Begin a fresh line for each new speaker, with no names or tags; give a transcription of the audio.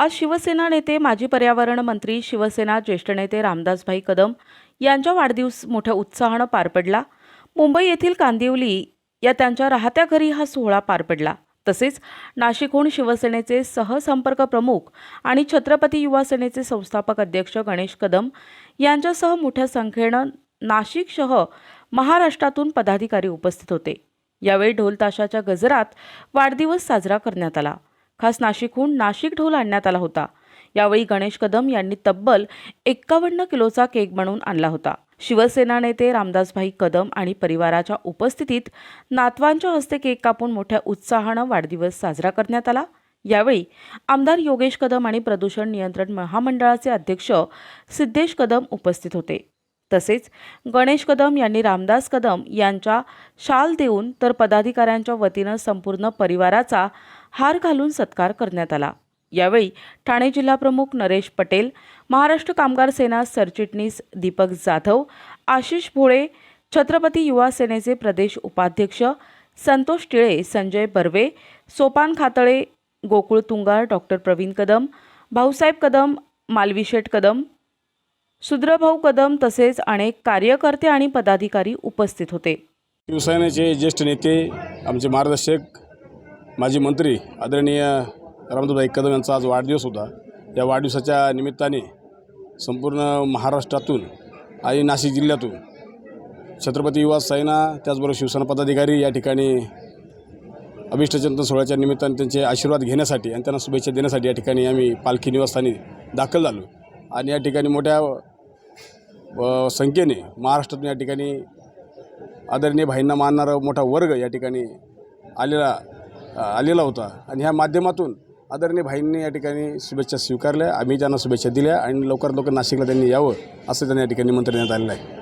आज शिवसेना नेते माजी पर्यावरण मंत्री शिवसेना ज्येष्ठ नेते रामदासभाई कदम यांच्या वाढदिवस मोठ्या उत्साहानं पार पडला. मुंबई येथील कांदिवली या त्यांच्या राहत्या घरी हा सोहळा पार पडला. तसेच नाशिकहून शिवसेनेचे सहसंपर्क प्रमुख आणि छत्रपती युवा सेनेचे संस्थापक अध्यक्ष गणेश कदम यांच्यासह मोठ्या संख्येनं नाशिकसह महाराष्ट्रातून पदाधिकारी उपस्थित होते. यावेळी ढोल ताशाच्या गजरात वाढदिवस साजरा करण्यात आला. खास नाशिकहून नाशिक ढोल आणण्यात आला होता. यावेळी गणेश कदम यांनी तब्बल एक्कावन्न किलोचा केक बनवून आणला होता. शिवसेना नेते रामदासभाई कदम आणि परिवाराच्या उपस्थितीत नातवांच्या हस्ते केक कापून मोठ्या उत्साहानं वाढदिवस साजरा करण्यात आला. यावेळी आमदार योगेश कदम आणि प्रदूषण नियंत्रण महामंडळाचे अध्यक्ष सिद्धेश कदम उपस्थित होते. तसेच गणेश कदम यांनी रामदास कदम यांच्या शाल देऊन तर पदाधिकाऱ्यांच्या वतीनं संपूर्ण परिवाराचा हार घालून सत्कार करण्यात आला. यावेळी ठाणे जिल्हाप्रमुख नरेश पटेल महाराष्ट्र कामगार सेना सरचिटणीस दीपक जाधव आशिष भोळे छत्रपती युवा सेनेचे प्रदेश उपाध्यक्ष संतोष टिळे संजय बर्वे सोपान खातळे गोकुळ तुंगार डॉक्टर प्रवीण कदम भाऊसाहेब कदम मालवीशेठ कदम सुद्रभाऊ कदम तसेच अनेक कार्यकर्ते आणि पदाधिकारी उपस्थित होते.
शिवसेनेचे ज्येष्ठ नेते आमचे मार्गदर्शक माजी मंत्री आदरणीय रामदासभाई कदम यांचा आज वाढदिवस होता. या वाढदिवसाच्या निमित्ताने संपूर्ण महाराष्ट्रातून आणि नाशिक जिल्ह्यातून छत्रपती युवा सेना त्याचबरोबर शिवसेना पदाधिकारी या ठिकाणी अभिष्टचिंतन सोहळ्याच्या निमित्ताने त्यांचे आशीर्वाद घेण्यासाठी आणि त्यांना शुभेच्छा देण्यासाठी या ठिकाणी आम्ही पालखी निवासस्थानी दाखल झालो. आणि या ठिकाणी मोठ्या संख्येने महाराष्ट्रातून या ठिकाणी आदरणीय भाईंना मानणारा मोठा वर्ग या ठिकाणी आलेला आलेला होता. आणि ह्या माध्यमातून आदरणीय भाईंनी या ठिकाणी शुभेच्छा स्वीकारल्या. आम्ही त्यांना शुभेच्छा दिल्या आणि लवकरात लवकर नाशिकला त्यांनी यावं असं त्यांनी या ठिकाणी निमंत्रण देण्यात आलेलं आहे.